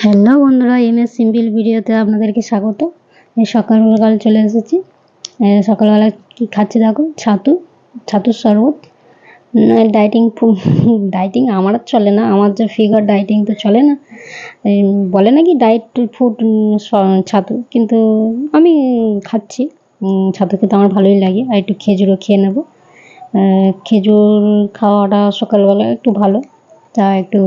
Hello বন্ধুরা M S simple ভিডিওতে আপনাদেরকে স্বাগত। সকালবেলা চলে এসেছি। সকালবেলা কি খাচ্ছি দেখো? ছাতু ছাতুর শরবত। ডাইটিং ডাইটিং আমার চলে না, আমার যে ফিগার ডাইটিং তো চলে না। বলে নাকি ডায়েট ফুড ছাতু, কিন্তু আমি খাচ্ছি। ছাতু খেতে আমার ভালোই লাগে, আর একটু খেজুরও খেয়ে নেব। খেজুর খাওয়াটা সকালবেলা একটু ভালো। তা একটু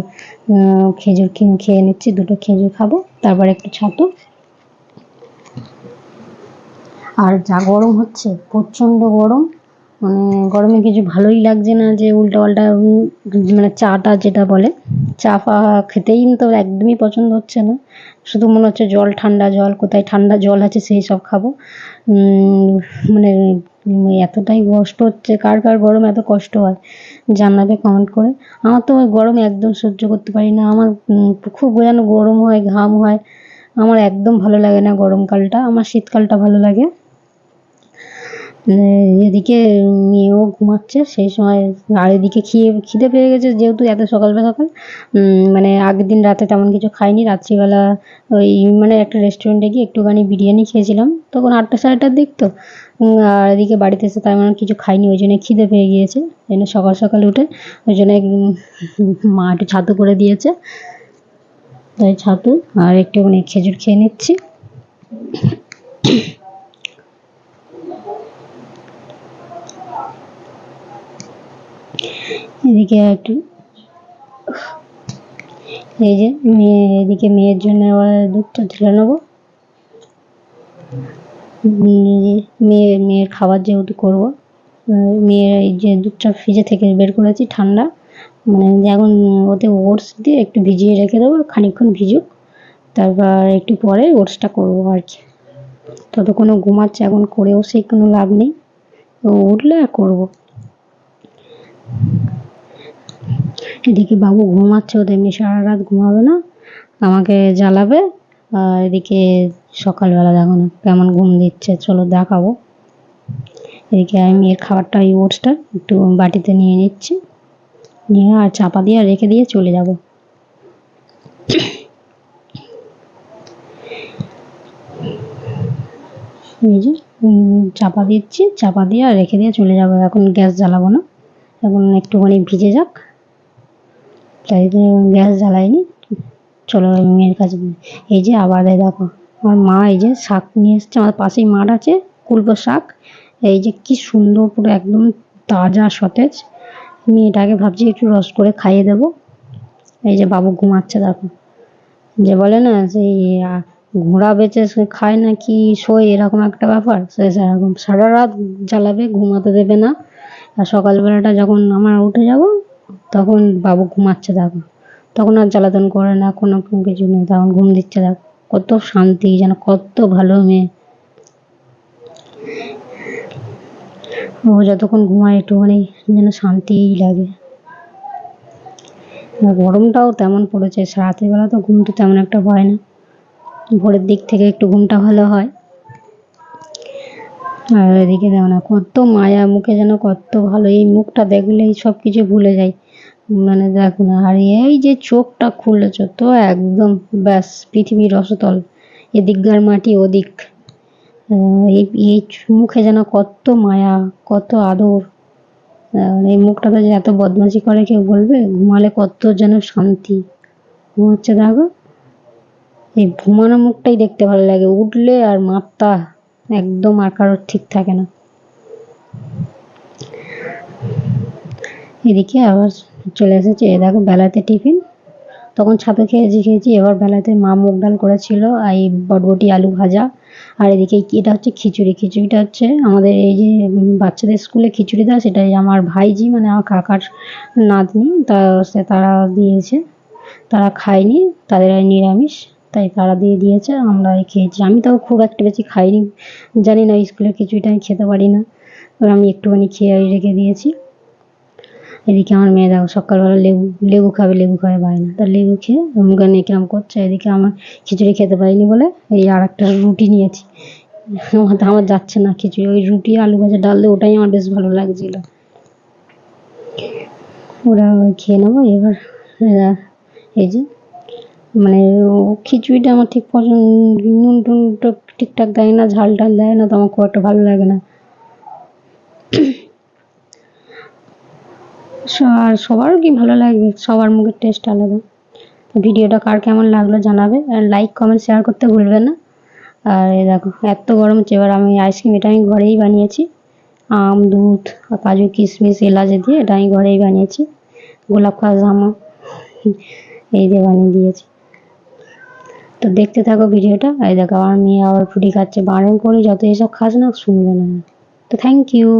খেজুর খেয়ে নিচ্ছি, দুটো খেজুর খাব, তারপর একটু ছাতু। আর যা গরম হচ্ছে, প্রচণ্ড গরম মানে গরমে কিছু ভালোই লাগছে না যে উল্টো পাল্টা মানে চাটা যেটা বলে, চা ফা খেতেই তো একদমই পছন্দ হচ্ছে না। শুধু মনে হচ্ছে জল ঠান্ডা জল, কোথায় ঠান্ডা জল আছে সেই সব খাব। মানে এতটাই কষ্ট হচ্ছে, কার কার গরম এত কষ্ট হয়? জানাবে কমেন্ট করে। আমার তো গরম একদম সহ্য করতে পারি না। আমার খুব যেন গরম হয়, ঘাম হয়। আমার একদম ভালো লাগে না গরমকালটা। আমার শীতকালটা ভালো লাগে। এদিকে মেয়েও ঘুমাচ্ছে, সেই সময় আর এদিকে খেয়ে, খিদে পেয়ে গেছে যেহেতু এত সকালবেলা সকাল। মানে আগের দিন রাতে তেমন কিছু খাইনি, রাত্রিবেলা ওই মানে একটা রেস্টুরেন্টে গিয়ে একটুখানি বিরিয়ানি খেয়েছিলাম। তখন আটটা সাড়ে আটটার দিক তো। আর এদিকে বাড়িতে এসে তাই মানে কিছু খাইনি, ওই জন্য খিদে পেয়ে গিয়েছে। এই জন্য সকাল সকাল উঠে, ওই জন্য মা একটু ছাতু করে দিয়েছে। তাই ছাতু, আর একটুখানি খেজুর খেয়ে নিচ্ছি। এদিকে একটু, এই যে মেয়ে, এদিকে মেয়ের জন্য আবার দুধটা ঢেলে নেব। মেয়ে, মেয়ের খাবার যেহেতু করব, মেয়ের এই যে দুধটা ফ্রিজে থেকে বের করেছি ঠান্ডা মানে এখন ওতে ওটস দিয়ে একটু ভিজিয়ে রেখে দেবো, খানিকক্ষণ ভিজুক, তারপর একটু পরে ওটসটা করব আর কি। ততক্ষণ ঘুমাচ্ছে, এখন করেও সেই কোনো লাভ নেই উঠলে আর করব। এদিকে বাবু ঘুমাচ্ছে ও তো এমনি সারা রাত ঘুমাবে না, আমাকে জ্বালাবে। আর এদিকে সকালবেলা দেখো না কেমন ঘুম দিচ্ছে, চলো দেখাবো। এদিকে আমি মেয়ের খাবারটা, এই ওটসটা একটু বাটিতে নিয়ে নিচ্ছি। নিয়ে আর চাপা দিয়ে রেখে দিয়ে চলে যাব। চাপা দিচ্ছি, চাপা দিয়ে আর রেখে দিয়ে চলে যাব। এখন গ্যাস জ্বালাবো না। এখন একটুখানি ভিজে যাক। তাই গ্যাস জ্বালাইনি চলো মেয়ের কাছে। এই যে আবার দেখো, আমার মা এই যে শাক নিয়ে এসছে, আমার পাশেই মাঠ আছে কুলপো শাক, এই যে কি সুন্দর পুরো একদম তাজা সতেজ মেয়েটাকে ভাবছি একটু রস করে খাইয়ে দেবো, এই যে বাবু ঘুমাচ্ছে দেখো, যে বলে না, সেই ঘোড়া বেচে সে খায় না কি শোয় এরকম একটা ব্যাপার, সে সেরকম সারা রাত জ্বালাবে, ঘুমাতে দেবে না, আর সকালবেলাটা যখন আমার উঠে যাব তখন বাবু ঘুমাচ্ছে দেখো। তখন আর জ্বালাতন করে না, কোনো কিছু নেই, তখন ঘুম দিচ্ছে দেখ। কত শান্তি, যেন কত ভালো মেয়ে। ও যতক্ষণ ঘুমায় একটুখানি যেন শান্তিই লাগে। গরমটাও তেমন পড়েছে রাতের বেলা তো ঘুম তো তেমন একটা হয় না। ভোরের দিক থেকে একটু ঘুমটা ভালো হয়। আর এদিকে দেখো না, কত মায়া, মুখে যেন কত ভালো, এই মুখটা দেখলেই সব কিছু ভুলে যাই। মানে দেখো না, আর এই যে চোখটা খুলেছ তো একদম, ব্যাস, পৃথিবীর রসতল এদিককার মাটি, ওদিক। এই এই মুখে যেন কত মায়া, কত আদর। এই মুখটাতে যে এত বদমাশি করে কেউ বলবে? ঘুমালে কত যেন শান্তি। ঘুমাচ্ছে দেখো। এই ঘুমানো মুখটাই দেখতে ভালো লাগে, উঠলে আর মাথা একদম আর কারোর ঠিক থাকে না। এদিকে আবার চলে এসেছে, এ দেখো বেলাতে টিফিন। তখন ছাতু খেয়েছি খেয়েছি, এবার বেলাতে মা মুগ ডাল করেছিল আর এই বটবটি আলু ভাজা। আর এদিকে এটা হচ্ছে খিচুড়ি, খিচুড়িটা হচ্ছে আমাদের এই যে বাচ্চাদের স্কুলে খিচুড়ি দেয় সেটাই আমার ভাইজি মানে আমার কাকার নাতনি, তা তারা দিয়েছে। তারা খায়নি, তাদের নিরামিষ। তাই তারা দিয়ে দিয়েছে, আমরা খেয়েছি। আমি তাও খুব একটা বেশি খাইনি, জানি না স্কুলের খিচুড়িটা আমি খেতে পারি না। এবার আমি একটুখানি খেয়ে রেখে দিয়েছি। এদিকে আমার মেয়ে দেখো, সকালবেলা লেবু লেবু খাবে লেবু খাবে ভাই না। তা লেবু খেয়ে মুখে নিয়ে কিরম করছে, এদিকে আমার খিচুড়ি খেতে পারিনি বলে এই আর একটা রুটি নিয়েছি। আমার আমার যাচ্ছে না খিচুড়ি। ওই রুটি, আলু ভাজা, ডাল দিয়ে ওটাই আমার বেশ ভালো লাগছিল। ওরা খেয়ে নেব, এবার এই যে মানে খিচুড়িটা আমার ঠিক পছন্দ, নুন টুন ঠিকঠাক দেয় না, ঝাল টাল দেয় না, তো আমার খুব একটা ভালো লাগে না। আর সবার কি ভালো লাগবে সবার মুখের টেস্ট আলাদা। ভিডিওটা কার কেমন লাগল জানাবে, আর লাইক কমেন্ট শেয়ার করতে ভুলবে না। আর এই দেখো, এত গরম হচ্ছে, এবার আমি আইসক্রিম এটা আমি ঘরেই বানিয়েছি। আম, দুধ কাজু, কিশমিশ, এলাচ দিয়ে এটা আমি ঘরেই বানিয়েছি। গোলাপ জামা, এই দিয়ে বানিয়ে দিয়েছি। তো দেখতে থাকো ভিডিওটা। এই দেখো আমার মেয়ে আবার ফুটি খাচ্ছে। বারণ করি, যত এসব খাস না, শুনবে না। তো থ্যাংক ইউ